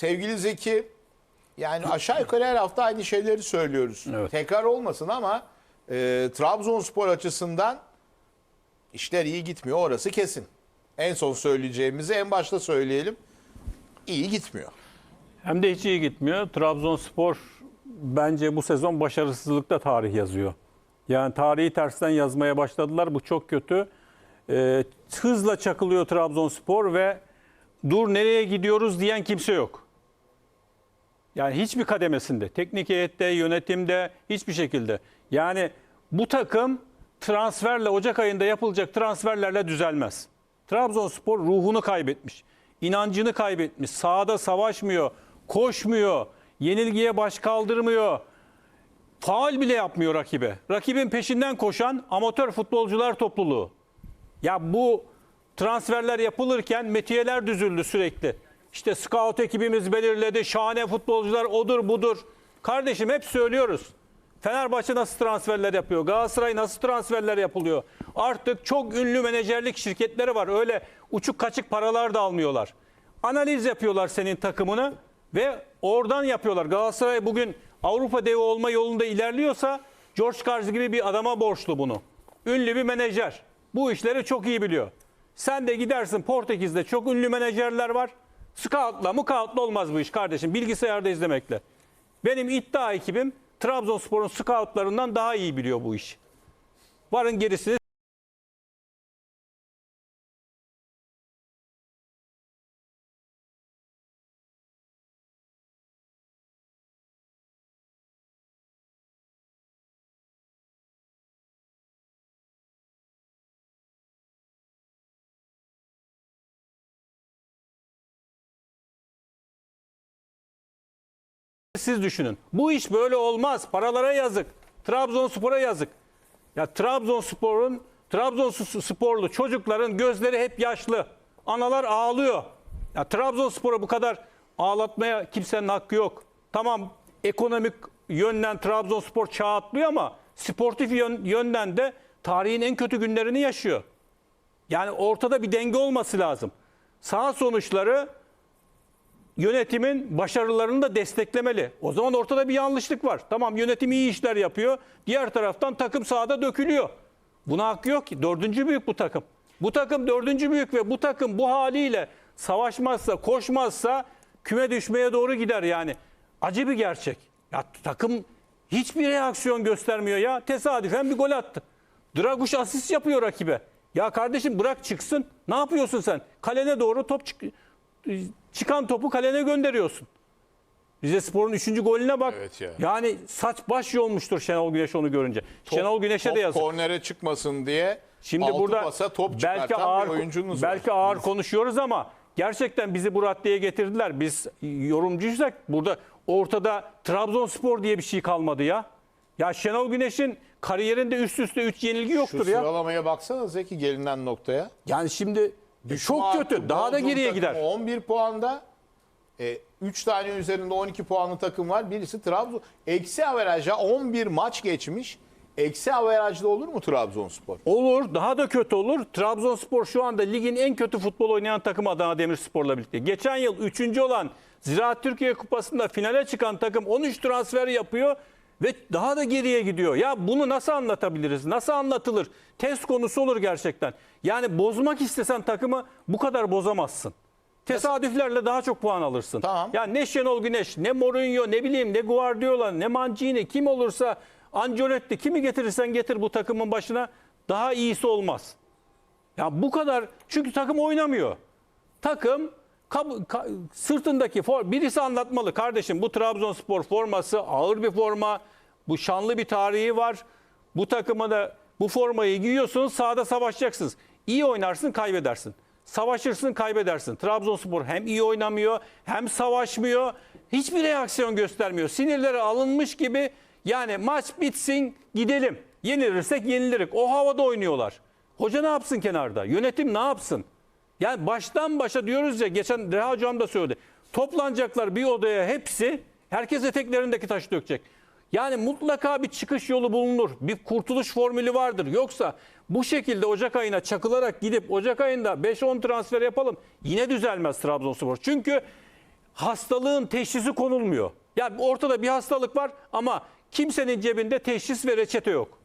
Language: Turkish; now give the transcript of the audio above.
sevgili Zeki yani aşağı yukarı her hafta aynı şeyleri söylüyoruz. Evet. Tekrar olmasın ama e, Trabzonspor açısından işler iyi gitmiyor orası kesin. En son söyleyeceğimizi en başta söyleyelim. İyi gitmiyor. Hem de hiç iyi gitmiyor. Trabzonspor bence bu sezon başarısızlıkta tarih yazıyor. Yani tarihi tersten yazmaya başladılar. Bu çok kötü. Ee, hızla çakılıyor Trabzonspor ve dur nereye gidiyoruz diyen kimse yok. Yani hiçbir kademesinde, teknik heyette, yönetimde, hiçbir şekilde. Yani bu takım transferle, Ocak ayında yapılacak transferlerle düzelmez. Trabzonspor ruhunu kaybetmiş. inancını kaybetmiş. Sahada savaşmıyor, koşmuyor, yenilgiye baş kaldırmıyor. Faal bile yapmıyor rakibe. Rakibin peşinden koşan amatör futbolcular topluluğu. Ya bu transferler yapılırken metiyeler düzüldü sürekli. İşte scout ekibimiz belirledi. Şahane futbolcular odur budur. Kardeşim hep söylüyoruz. Fenerbahçe nasıl transferler yapıyor? Galatasaray nasıl transferler yapılıyor? Artık çok ünlü menajerlik şirketleri var. Öyle uçuk kaçık paralar da almıyorlar. Analiz yapıyorlar senin takımını ve oradan yapıyorlar. Galatasaray bugün Avrupa devi olma yolunda ilerliyorsa George Karz gibi bir adama borçlu bunu. Ünlü bir menajer. Bu işleri çok iyi biliyor. Sen de gidersin Portekiz'de çok ünlü menajerler var. Scout'la mukautla olmaz bu iş kardeşim. Bilgisayarda izlemekle. Benim iddia ekibim Trabzonspor'un scoutlarından daha iyi biliyor bu işi. Varın gerisini siz düşünün. Bu iş böyle olmaz. Paralara yazık. Trabzonspor'a yazık. Ya Trabzonspor'un Trabzonsporlu çocukların gözleri hep yaşlı. Analar ağlıyor. Ya Trabzonspor'a bu kadar ağlatmaya kimsenin hakkı yok. Tamam ekonomik yönden Trabzonspor çağ ama sportif yön- yönden de tarihin en kötü günlerini yaşıyor. Yani ortada bir denge olması lazım. Sağ sonuçları yönetimin başarılarını da desteklemeli. O zaman ortada bir yanlışlık var. Tamam yönetim iyi işler yapıyor. Diğer taraftan takım sahada dökülüyor. Buna hakkı yok ki. Dördüncü büyük bu takım. Bu takım dördüncü büyük ve bu takım bu haliyle savaşmazsa, koşmazsa küme düşmeye doğru gider yani. Acı bir gerçek. Ya takım hiçbir reaksiyon göstermiyor ya. Tesadüfen bir gol attı. Draguş asist yapıyor rakibe. Ya kardeşim bırak çıksın. Ne yapıyorsun sen? Kalene doğru top çık çıkan topu kalene gönderiyorsun. Rize Spor'un 3. golüne bak. Evet ya. Yani saç baş yolmuştur Şenol Güneş onu görünce. Şenol Güneş'e top de yazık. kornere çıkmasın diye Şimdi altı burada pasa top belki ağır bir oyuncunuz belki var. ağır konuşuyoruz ama gerçekten bizi bu raddeye getirdiler. Biz yorumcuysak burada ortada Trabzonspor diye bir şey kalmadı ya. Ya Şenol Güneş'in kariyerinde üst üste 3 yenilgi Şu yoktur ya. sıralamaya baksana Zeki gelinen noktaya. Yani şimdi çok Düşman kötü. Daha da geriye gider. 11 puanda. 3 tane üzerinde 12 puanlı takım var. Birisi Trabzon. Eksi averajla 11 maç geçmiş. Eksi averajda olur mu Trabzonspor? Olur, daha da kötü olur. Trabzonspor şu anda ligin en kötü futbol oynayan takımı Adana Demirspor'la birlikte. Geçen yıl 3. olan Ziraat Türkiye Kupası'nda finale çıkan takım 13 transfer yapıyor ve daha da geriye gidiyor. Ya bunu nasıl anlatabiliriz? Nasıl anlatılır? Test konusu olur gerçekten. Yani bozmak istesen takımı bu kadar bozamazsın. Tesadüflerle daha çok puan alırsın. Tamam. Ya ne Şenol Güneş, ne Mourinho, ne bileyim ne Guardiola, ne Mancini kim olursa Ancelotti kimi getirirsen getir bu takımın başına daha iyisi olmaz. Ya bu kadar çünkü takım oynamıyor. Takım kab- ka- sırtındaki for, birisi anlatmalı kardeşim bu Trabzonspor forması ağır bir forma. Bu şanlı bir tarihi var. Bu takıma da bu formayı giyiyorsunuz sahada savaşacaksınız. İyi oynarsın kaybedersin. Savaşırsın kaybedersin. Trabzonspor hem iyi oynamıyor hem savaşmıyor. Hiçbir reaksiyon göstermiyor. Sinirleri alınmış gibi yani maç bitsin gidelim. Yenilirsek yenilirik. O havada oynuyorlar. Hoca ne yapsın kenarda? Yönetim ne yapsın? Yani baştan başa diyoruz ya geçen Reha Hocam da söyledi. Toplanacaklar bir odaya hepsi herkes eteklerindeki taşı dökecek. Yani mutlaka bir çıkış yolu bulunur. Bir kurtuluş formülü vardır. Yoksa bu şekilde Ocak ayına çakılarak gidip Ocak ayında 5-10 transfer yapalım. Yine düzelmez Trabzonspor. Çünkü hastalığın teşhisi konulmuyor. Ya ortada bir hastalık var ama kimsenin cebinde teşhis ve reçete yok.